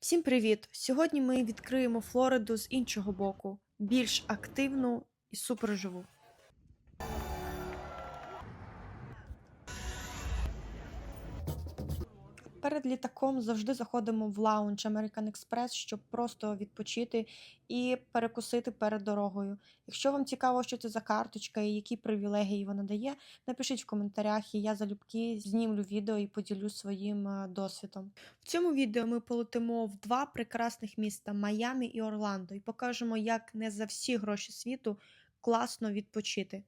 Всім привіт! Сьогодні ми відкриємо Флориду з іншого боку, більш активну і суперживу. Перед літаком завжди заходимо в лаунж American Express, щоб просто відпочити і перекусити перед дорогою. Якщо вам цікаво, що це за карточка і які привілегії вона дає, напишіть в коментарях, і я залюбки знімлю відео і поділюсь своїм е, досвідом. В цьому відео ми полетимо в два прекрасних міста Майамі і Орландо і покажемо, як не за всі гроші світу класно відпочити.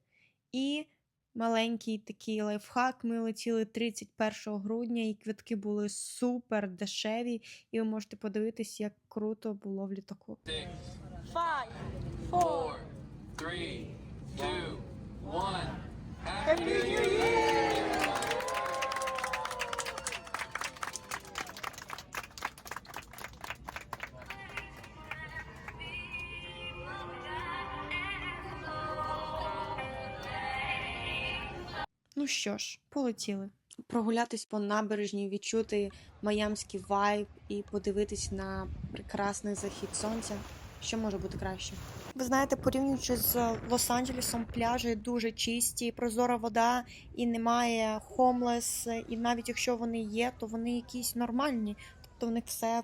І маленький такий лайфхак. Ми летіли 31 грудня, і квитки були супер дешеві, і ви можете подивитись, як круто було в літаку. Five, four, three, two, one. Happy New Year! Ну що ж, полетіли. Прогулятись по набережній, відчути майамський вайб і подивитись на прекрасний захід сонця. Що може бути краще? Ви знаєте, порівнюючи з Лос-Анджелесом, пляжі дуже чисті, прозора вода, і немає хомлес, і навіть якщо вони є, то вони якісь нормальні, тобто в них все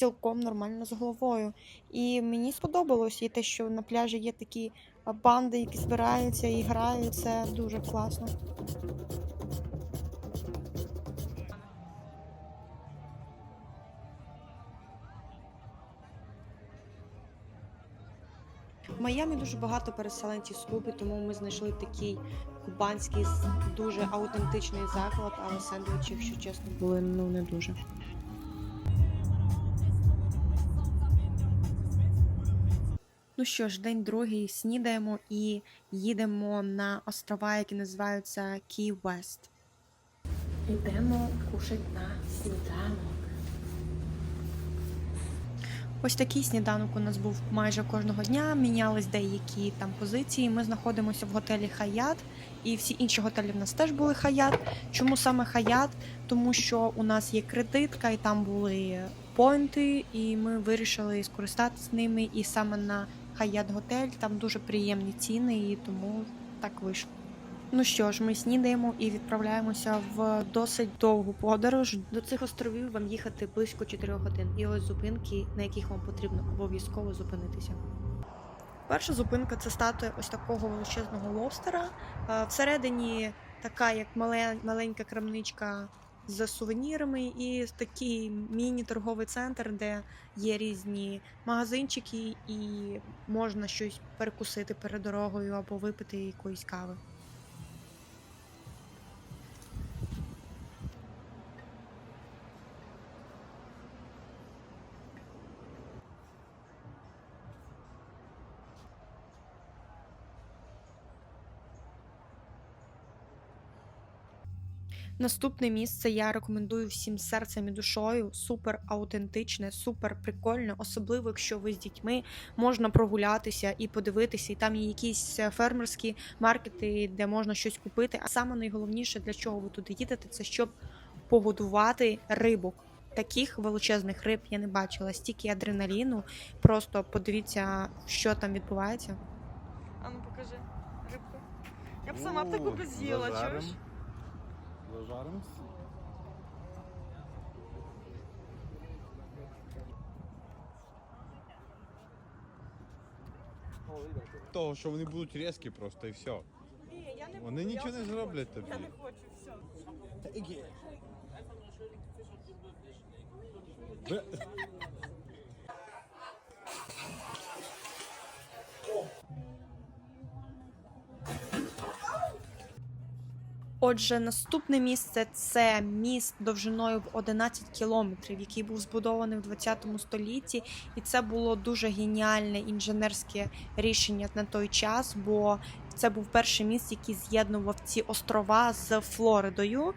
цілком нормально з головою. І мені сподобалось і те, що на пляжі є такі банди, які збираються і грають. Це дуже класно. В Майамі дуже багато переселенців з Куби, тому ми знайшли такий кубанський дуже аутентичний заклад, але сендвічі, якщо чесно, були ну не дуже. Ну що ж, день другий снідаємо і їдемо на острова, які називаються Кey West. Йдемо кушати на сніданок. Ось такий сніданок у нас був майже кожного дня. Мінялись деякі там позиції. Ми знаходимося в готелі Хаят, і всі інші готелі в нас теж були Хаят. Чому саме Хаят? Тому що у нас є кредитка, і там були поінти, і ми вирішили скористатися ними. І саме на Хаят готель там дуже приємні ціни, і тому так вийшло. Ну що ж, ми снідаємо і відправляємося в досить довгу подорож. До цих островів вам їхати близько 4 годин. І ось зупинки, на яких вам потрібно обов'язково зупинитися. Перша зупинка це статуя ось такого величезного лобстера. Е, Всередині така, як маленька крамничка з сувенірами, і такий міні-торговий центр, де є різні магазинчики, і можна щось перекусити перед дорогою або випити якоїсь кави. Наступне місце я рекомендую всім серцем і душою. Супер аутентичне, супер прикольне, особливо якщо ви з дітьми можна прогулятися і подивитися. І там є якісь е, фермерські маркети, де можна щось купити. А саме найголовніше, для чого ви туди їдете, це щоб погодувати рибок. Таких величезних риб я не бачила, стільки адреналіну. Просто подивіться, що там відбувається. А ну покажи рибку. Я б сама б таку би з'їла, чуєш? Зажаримо. Того, що вони будуть різкі просто і все. Ні, я не Вони нічого не зроблять тобі. Я не хочу, все. Отже, наступне місце це міст довжиною в 11 кілометрів, який був збудований в 20 столітті, і це було дуже геніальне інженерське рішення на той час, бо це був перший міст, який з'єднував ці острова з Флоридою,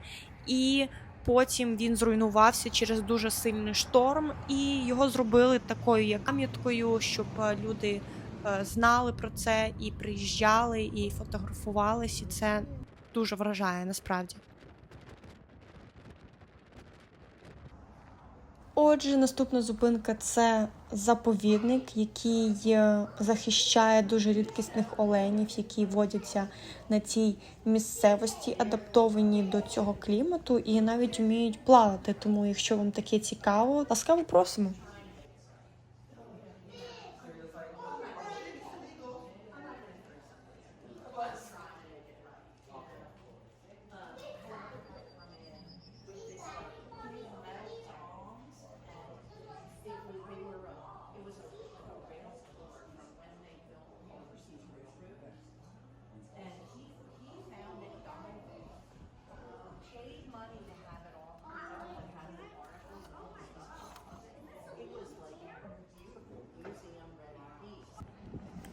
і потім він зруйнувався через дуже сильний шторм, і його зробили такою як пам'яткою, щоб е, люди е, знали про це і приїжджали, і фотографувались, і це дуже вражає насправді. Отже, наступна зупинка це заповідник, який е, захищає дуже рідкісних оленів, які водяться на цій місцевості, адаптовані до цього клімату і навіть вміють плавати. Тому, якщо вам таке цікаво, ласкаво просимо.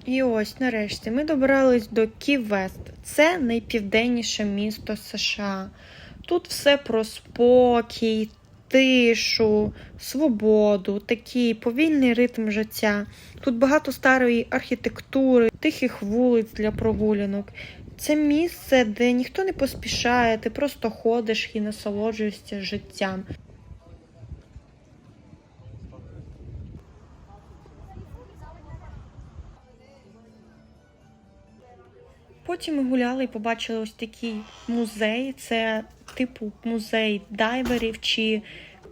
І ось нарешті ми добрались до Кі-Вест. Це найпівденніше місто США. Тут все про спокій, тишу, свободу, такий повільний ритм життя. Тут багато старої архітектури, тихих вулиць для прогулянок. Це місце, де ніхто не поспішає, ти просто ходиш і насолоджуєшся життям. Потім ми гуляли і побачили ось такий музей. Це типу музей дайверів чи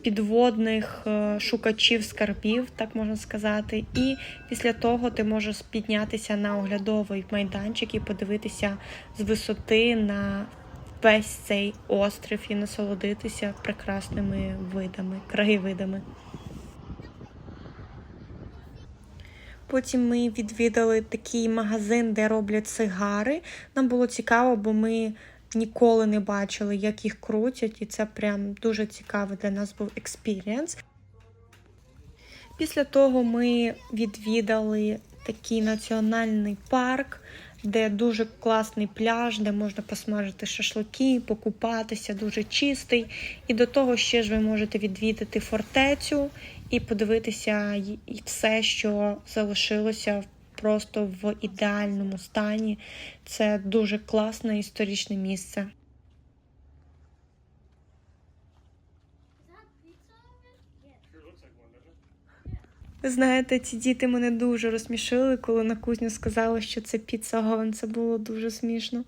підводних е, шукачів скарбів, так можна сказати. І після того ти можеш піднятися на оглядовий майданчик і подивитися з висоти на весь цей острів і насолодитися прекрасними видами, краєвидами. Потім ми відвідали такий магазин, де роблять сигари. Нам було цікаво, бо ми ніколи не бачили, як їх крутять, і це прям дуже цікавий для нас був експірієнс. Після того ми відвідали такий національний парк, де дуже класний пляж, де можна посмажити шашлики, покупатися, дуже чистий. І до того ще ж ви можете відвідати фортецю і подивитися і все, що залишилося просто в ідеальному стані. Це дуже класне історичне місце. Знаєте, ці діти мене дуже розсмішили, коли на кузню сказали, що це піца Говен. Це було дуже смішно.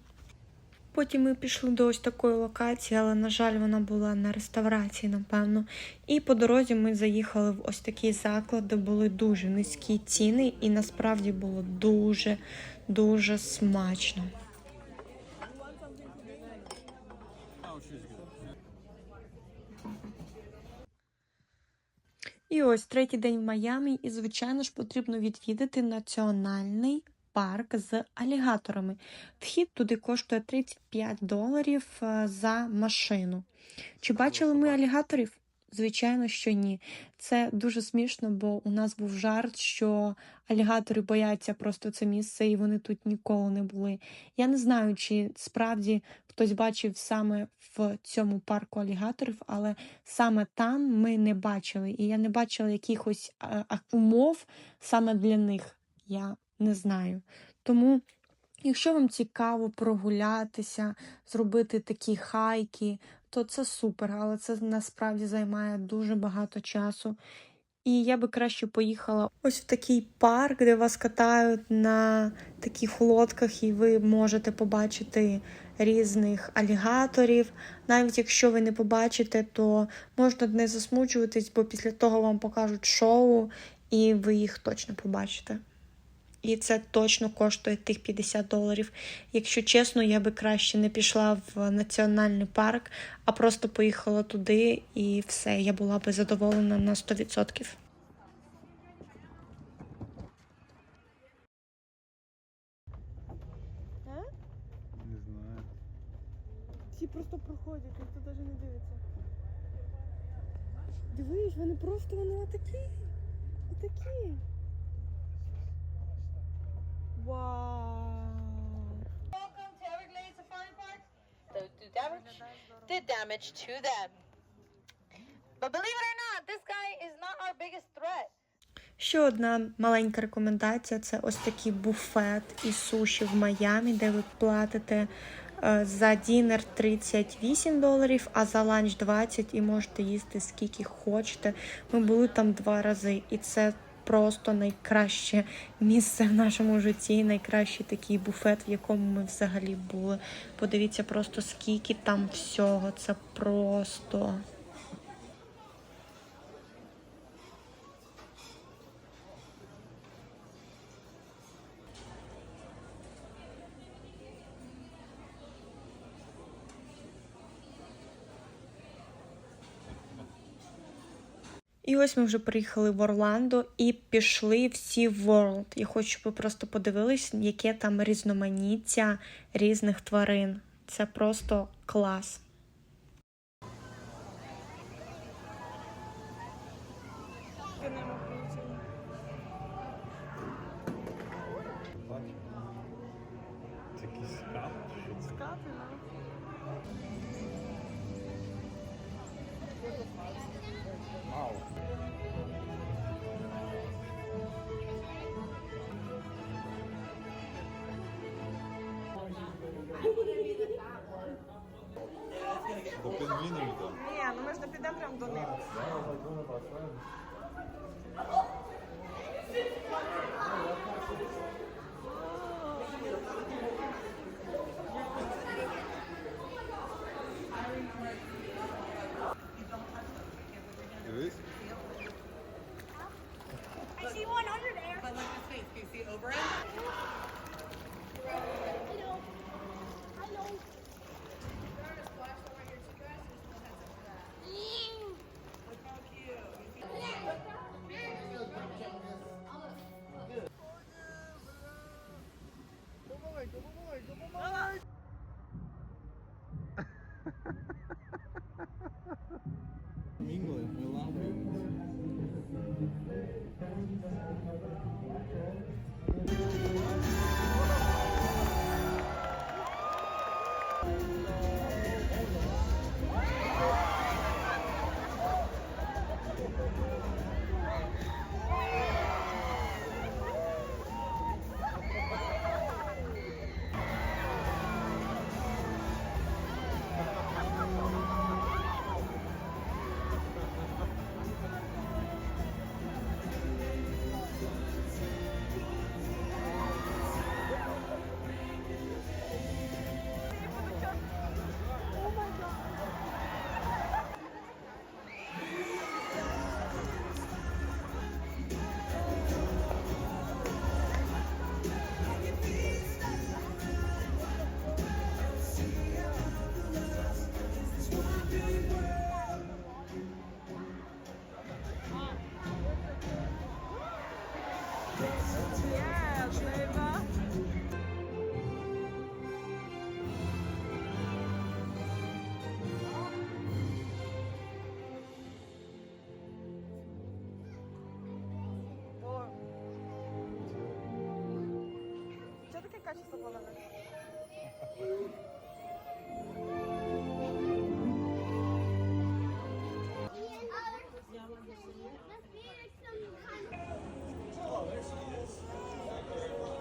Потім ми пішли до ось такої локації, але, на жаль, вона була на реставрації, напевно. І по дорозі ми заїхали в ось такий заклад, де були дуже низькі ціни, і насправді було дуже, дуже смачно. І ось третій день в Майамі, і, звичайно ж, потрібно відвідати національний парк з алігаторами. Вхід туди коштує 35 доларів е, за машину. Чи бачили ми алігаторів? Звичайно, що ні. Це дуже смішно, бо у нас був жарт, що алігатори бояться просто це місце, і вони тут ніколи не були. Я не знаю, чи справді хтось бачив саме в цьому парку алігаторів, але саме там ми не бачили. І я не бачила якихось а, умов саме для них. Я не знаю. Тому, якщо вам цікаво прогулятися, зробити такі хайки, то це супер, але це насправді займає дуже багато часу. І я би краще поїхала ось в такий парк, де вас катають на таких лодках, і ви можете побачити різних алігаторів. Навіть якщо ви не побачите, то можна не засмучуватись, бо після того вам покажуть шоу, і ви їх точно побачите. І це точно коштує тих 50 доларів. Якщо чесно, я би краще не пішла в національний парк, а просто поїхала туди і все, я була би задоволена на 100%. Не знаю. Всі просто проходять, ніхто навіть не дивиться. Дивись, вони просто вони отакі. Отакі. Вау. Welcome to Everglades Safari Park. So do damage, did damage to them. But believe it or not, this guy is not our biggest threat. Ще одна маленька рекомендація це ось такий буфет і суші в Майамі, де ви платите Е, За дінер 38 доларів, а за ланч 20 і можете їсти скільки хочете. Ми були там два рази, і це просто найкраще місце в нашому житті, найкращий такий буфет, в якому ми взагалі були. Подивіться просто скільки там всього. Це просто. Ось ми вже приїхали в Орландо і пішли в Sea World. Я хочу, щоб ви просто подивились, яке там різноманіття різних тварин. Це просто клас. Це Дивись.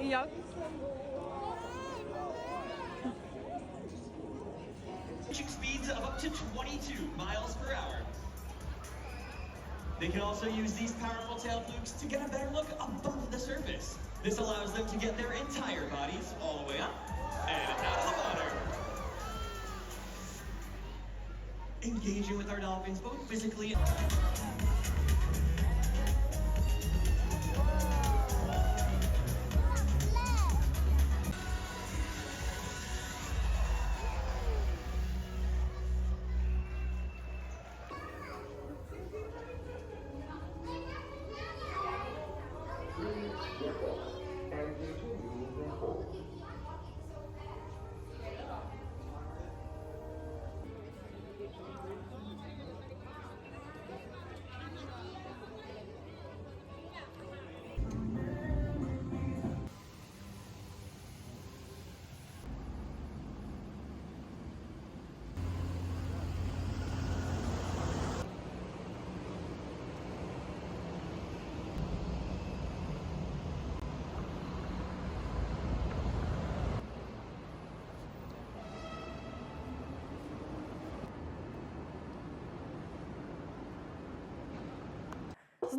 Як? speeds of up to 22 miles per hour. They can also use these powerful tail flukes to get a better look above the surface. This allows them to get their entire bodies all the way up and out of the water. Engaging with our dolphins both physically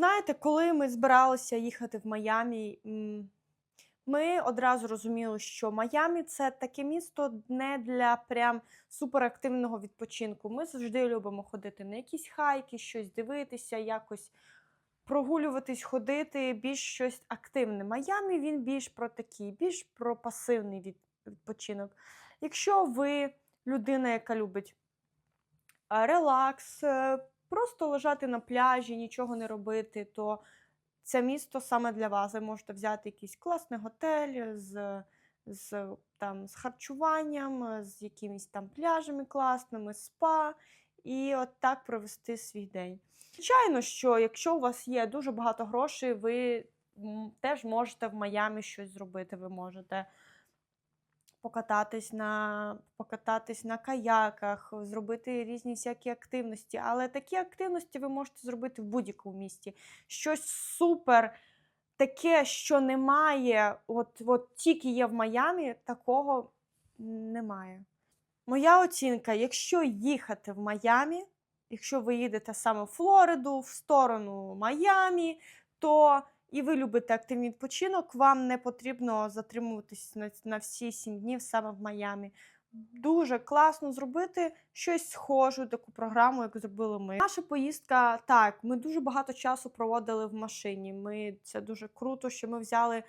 знаєте, коли ми збиралися їхати в Майамі, ми одразу розуміли, що Майамі це таке місто не для прям суперактивного відпочинку. Ми завжди любимо ходити на якісь хайки, щось дивитися, якось прогулюватись, ходити, більш щось активне. Майамі він більш про такий, більш про пасивний відпочинок. Якщо ви людина, яка любить релакс, е, просто лежати на пляжі, нічого не робити, то це місто саме для вас. Ви можете взяти якийсь класний готель з, з, там, з харчуванням, з якимись там пляжами класними, спа, і от так провести свій день. Звичайно, що якщо у вас є дуже багато грошей, ви теж можете в Майамі щось зробити. Ви можете покататись на, покататись на каяках, зробити різні всякі активності. Але такі активності ви можете зробити в будь-якому місті. Щось супер таке, що немає, от, от тільки є в Майамі, такого немає. Моя оцінка, якщо їхати в Майамі, якщо ви їдете саме в Флориду, в сторону Майамі, то і ви любите активний відпочинок, вам не потрібно затримуватись на, на всі сім днів саме в Майамі. Дуже класно зробити щось схоже, таку програму, як зробили ми. Наша поїздка, так, ми дуже багато часу проводили в машині. Ми, це дуже круто, що ми взяли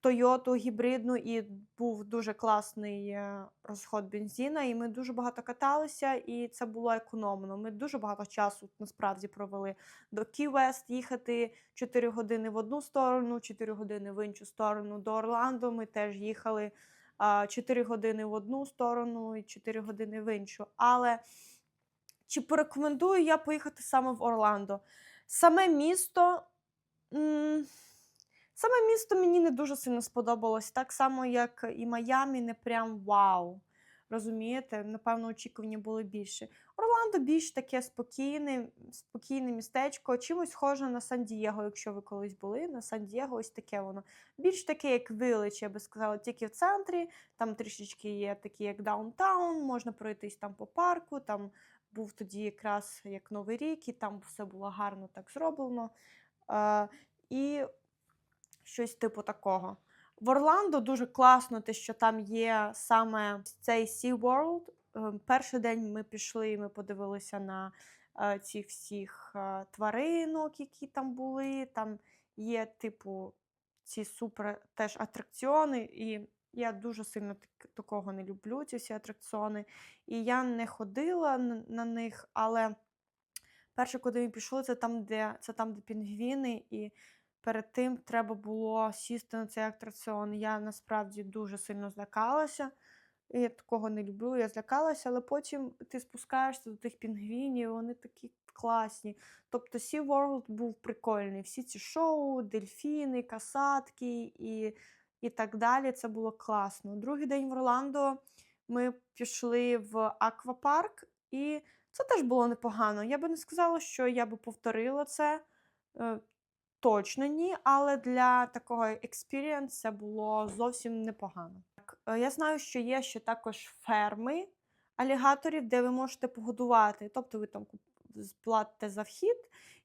Тойоту гібридну і був дуже класний е, розход бензина, і ми дуже багато каталися, і це було економно. Ми дуже багато часу насправді провели до Кі-Вест їхати 4 години в одну сторону, 4 години в іншу сторону. До Орландо ми теж їхали 4 години в одну сторону і 4 години в іншу. Але чи порекомендую я поїхати саме в Орландо? Саме місто. м, Саме місто мені не дуже сильно сподобалось, так само, як і Майамі, не прям вау. Розумієте? Напевно, очікування були більше. Орландо більш таке спокійне, спокійне містечко, чимось схоже на Сан-Дієго, якщо ви колись були. На Сан-Дієго ось таке воно. Більш таке, як Вилич, я би сказала, тільки в центрі. Там трішечки є такі, як даунтаун, можна пройтись там по парку. Там був тоді якраз як Новий рік, і там все було гарно так зроблено. Е, і щось типу такого. В Орландо дуже класно, те, що там є саме цей SeaWorld. Е, Перший день ми пішли, і ми подивилися на е, цих всіх е, тваринок, які там були. Там є, типу, ці супер теж атракціони, і я дуже сильно такого не люблю, ці всі атракціони. І я не ходила на них, але перше, куди ми пішли, це там, де, це там, де пінгвіни, і перед тим треба було сісти на цей атракціон. Я насправді дуже сильно злякалася. Я такого не люблю, я злякалася, але потім ти спускаєшся до тих пінгвінів, вони такі класні. Тобто SeaWorld був прикольний. Всі ці шоу, дельфіни, касатки і, і так далі. Це було класно. Другий день в Орландо ми пішли в аквапарк, і це теж було непогано. Я би не сказала, що я би повторила це. Точно ні, але для такого експірієнс це було зовсім непогано. Так, е, Я знаю, що є ще також ферми алігаторів, де ви можете погодувати. Тобто ви там платите за вхід,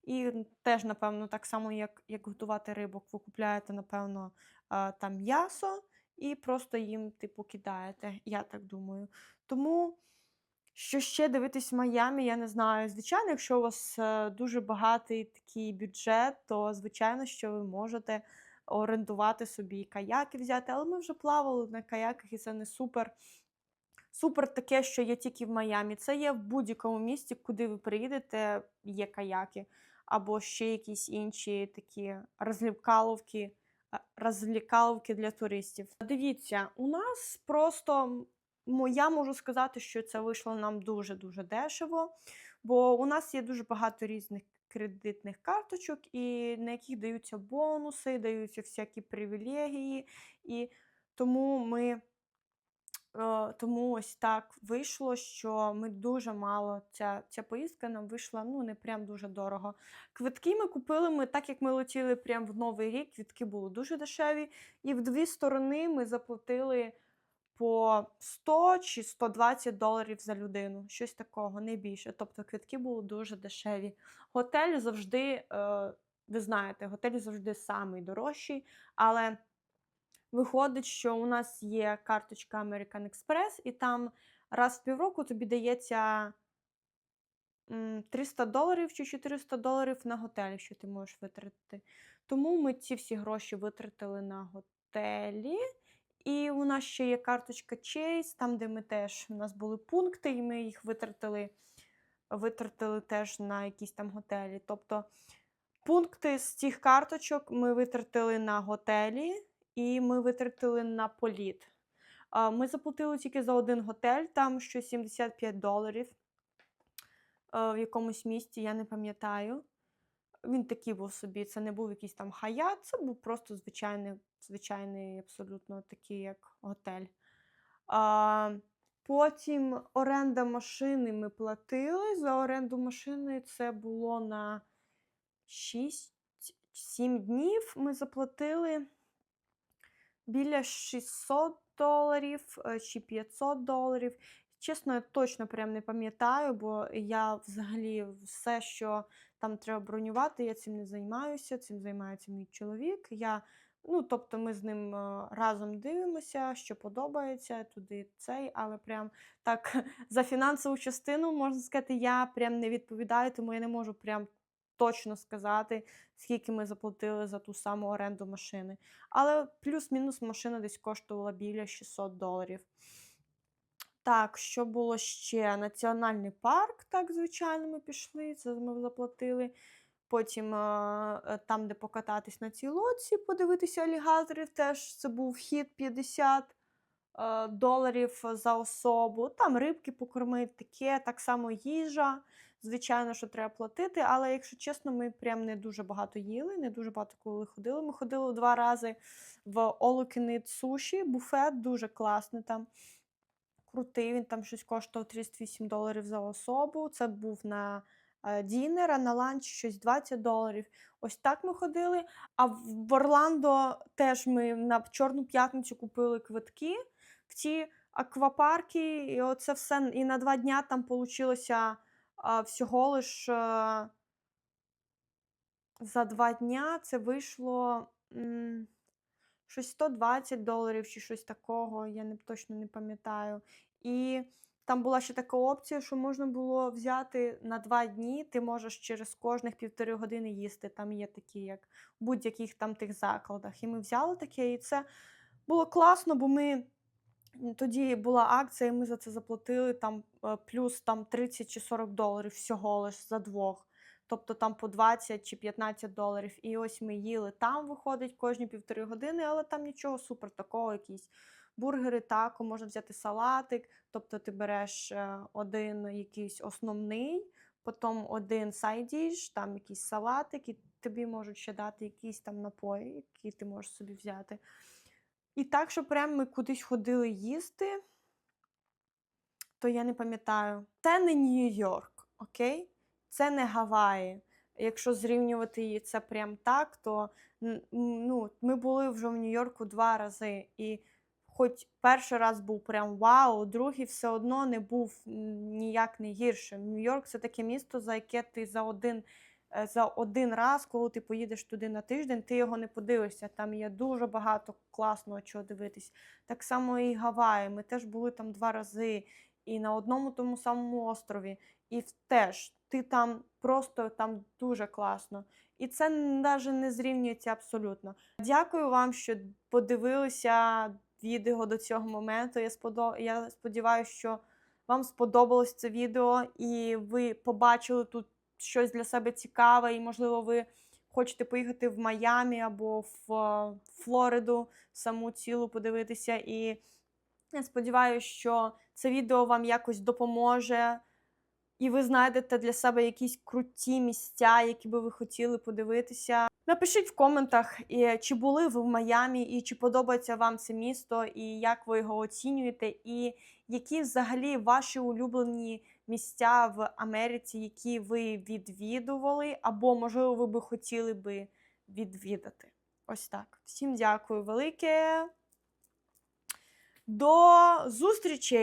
і теж, напевно, так само, як, як готувати рибок, ви купляєте, напевно, е, там м'ясо і просто їм типу кидаєте. Я так думаю. Тому. Що ще дивитись в Майамі, я не знаю. Звичайно, якщо у вас е, дуже багатий такий бюджет, то звичайно, що ви можете орендувати собі каяки взяти. Але ми вже плавали на каяках, і це не супер. Супер таке, що є тільки в Майамі. Це є в будь-якому місті, куди ви приїдете, є каяки, або ще якісь інші такі розлікаловки, розлікаловки для туристів. Дивіться, у нас просто я можу сказати, що це вийшло нам дуже-дуже дешево, бо у нас є дуже багато різних кредитних карточок, і на яких даються бонуси, даються всякі привілегії. І тому ми. е, Тому ось так вийшло, що ми дуже мало. Ця, ця поїздка нам вийшла ну не прям дуже дорого. Квитки ми купили ми, так як ми летіли прямо в Новий рік, квитки були дуже дешеві. І в дві сторони ми заплатили по 100 чи 120 доларів за людину, щось такого, не більше. Тобто квитки були дуже дешеві. Готель завжди е, ви знаєте, готель завжди самий дорожчий, але виходить, що у нас є карточка American Express, і там раз в півроку тобі дається 300 доларів чи 400 доларів на готелі, що ти можеш витратити. Тому ми ці всі гроші витратили на готелі. І у нас ще є карточка Chase, там, де ми теж у нас були пункти, і ми їх витратили, витратили теж на якісь там готелі. Тобто пункти з цих карточок ми витратили на готелі і ми витратили на політ. Ми заплатили тільки за один готель, там що 75 доларів е, в якомусь місті, я не пам'ятаю. Він такий був собі, це не був якийсь там хаят, це був просто звичайний, звичайний абсолютно такий, як готель. А, потім оренда машини ми платили. За оренду машини це було на 6-7 днів. Ми заплатили біля 600 доларів е, чи 500 доларів. Чесно, я точно прям не пам'ятаю, бо я взагалі все, що там треба бронювати, я цим не займаюся, цим займається мій чоловік. Я, ну, тобто ми з ним е, разом дивимося, що подобається, туди цей, але прям так за фінансову частину, можна сказати, я прям не відповідаю, тому я не можу прям точно сказати, скільки ми заплатили за ту саму оренду машини. Але плюс-мінус машина десь коштувала біля 600 доларів. Так, що було ще? Національний парк, так, звичайно, ми пішли, це ми заплатили. Потім е, там, де покататись на цій лодці, подивитися алігаторів, теж це був вхід 50 е, доларів за особу. Там рибки покормити, таке, так само їжа. Звичайно, що треба платити, але якщо чесно, ми прям не дуже багато їли, не дуже багато коли ходили. Ми ходили два рази в Eat Sushi, буфет дуже класний там крутий. Він там щось коштував 38 доларів за особу. Це був на е, дінер, а на ланч щось 20 доларів. Ось так ми ходили. А в Орландо теж ми на Чорну п'ятницю купили квитки в ці аквапарки, і оце все. І на два дня там а, всього лиш е, за два дня це вийшло. Щось 120 доларів чи щось такого, я не, точно не пам'ятаю. І там була ще така опція, що можна було взяти на два дні, ти можеш через кожних півтори години їсти. Там є такі, як в будь-яких там тих закладах. І ми взяли таке, і це було класно, бо ми. Тоді була акція, і ми за це заплатили там е, плюс там 30 чи 40 доларів всього лиш за двох тобто там по 20 чи 15 доларів. І ось ми їли там, виходить кожні півтори години, але там нічого супер такого, якісь бургери, тако, можна взяти салатик, тобто ти береш е, один якийсь основний, потім один сайдіш, там якийсь салатик, і тобі можуть ще дати якісь там напої, які ти можеш собі взяти. І так, що прям ми кудись ходили їсти, то я не пам'ятаю. Це не Нью-Йорк, окей? Це не Гаваї. Якщо зрівнювати її це прям так, то ну, ми були вже в Нью-Йорку два рази. І хоч перший раз був прям вау, другий все одно не був ніяк не гіршим. Нью-Йорк це таке місто, за яке ти за один, е, за один раз, коли ти поїдеш туди на тиждень, ти його не подивишся. Там є дуже багато класного чого дивитись. Так само і Гаваї. Ми теж були там два рази. І на одному тому самому острові. І теж ти там просто там дуже класно. І це навіть не зрівнюється абсолютно. Дякую вам, що подивилися відео до цього моменту. Я. Я сподіваюся, що вам сподобалось це відео, і ви побачили тут щось для себе цікаве, і, можливо, ви хочете поїхати в Майамі або в Флориду саму цілу подивитися. І я сподіваюся, що це відео вам якось допоможе, і ви знайдете для себе якісь круті місця, які би ви хотіли подивитися. Напишіть в коментах, чи були ви в Майамі, і чи подобається вам це місто, і як ви його оцінюєте, і які взагалі ваші улюблені місця в Америці, які ви відвідували, або, можливо, ви би хотіли би відвідати. Ось так. Всім дякую велике. До зустрічі!